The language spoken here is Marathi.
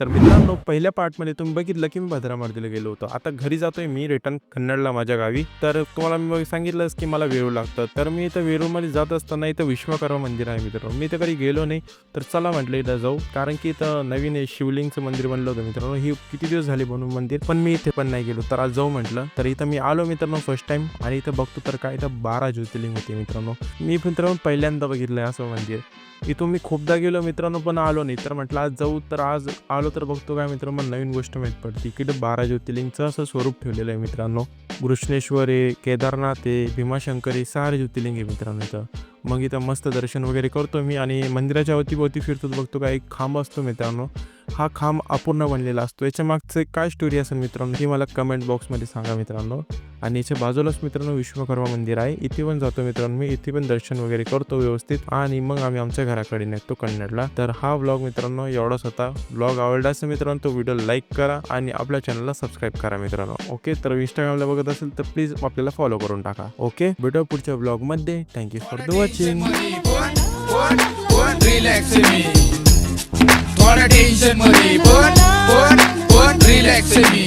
तर मित्रांनो पहिल्या पार्टमध्ये तुम्ही बघितलं की मी भद्रामारुतीला गेलो होतो. आता घरी जातोय मी रिटर्न कन्नडला माझ्या गावी. तर तुम्हाला मी सांगितलंच की मला वेरूळ लागतं. तर मी इथं वेरूळमध्ये जात असताना इथं विश्वकर्मा मंदिर आहे मित्रांनो. मी तर कधी गेलो नाही. तर चला म्हटलं इथं जाऊ. कारण की इथं नवीन शिवलिंगचं मंदिर बनलं होतं मित्रांनो. ही किती दिवस झाले बनवून मंदिर? पण मी इथे पण नाही गेलो. तर आज जाऊ म्हटलं. तर इथं मी आलो मित्रांनो फर्स्ट टाइम आणि इथं बघतो तर काय इथं बारा ज्योतिर्लिंग होते मित्रांनो. मी मित्रांनो पहिल्यांदा बघितलंय असं मंदिर. इथून मी खूपदा गेलो मित्रांनो पण आलो नाही. तर म्हटलं आज जाऊ. तर आज आलो तर बघतो काय मित्रांनो मला नवीन गोष्ट माहीत पडते इकडे बारा ज्योतिर्लिंगचं असं स्वरूप ठेवलेलं आहे मित्रांनो. घृष्णेश्वर आहे केदारनाथ आहे भीमाशंकर आहे सारे ज्योतिर्लिंग आहे मित्रांनो इथं. मग इथं मस्त दर्शन वगैरे करतो मी आणि मंदिराच्या अवतीभोवती फिरतो बघतो काय एक खांब असतो मित्रांनो. हा खांब अपूर्ण बनलेला असतो. याच्या मागचं काय स्टोरी असेल मित्रांनो ही मला कमेंट बॉक्समध्ये सांगा मित्रांनो. आणि याच्या बाजूलाच मित्रांनो विश्वकर्मा मंदिर आहे. इथे पण जातो मित्रांनो मी. इथे पण दर्शन वगैरे करतो व्यवस्थित. आणि मग आम्ही आमच्या घराकडे निघतो कन्नडला. तर हा व्लॉग मित्रांनो एवढाच होता. व्लॉग आवडला असेल मित्रांनो तो व्हिडिओ लाईक करा आणि आपल्या चॅनलला सबस्क्राईब करा मित्रांनो. ओके तर इंस्टाग्रामला बघत असेल तर प्लीज आपल्याला फॉलो करून टाका. ओके भेटू पुढच्या व्लॉगमध्ये thank you for the watching पण थोडा टेन्शनमध्ये पण पण पण रिलॅक्स मी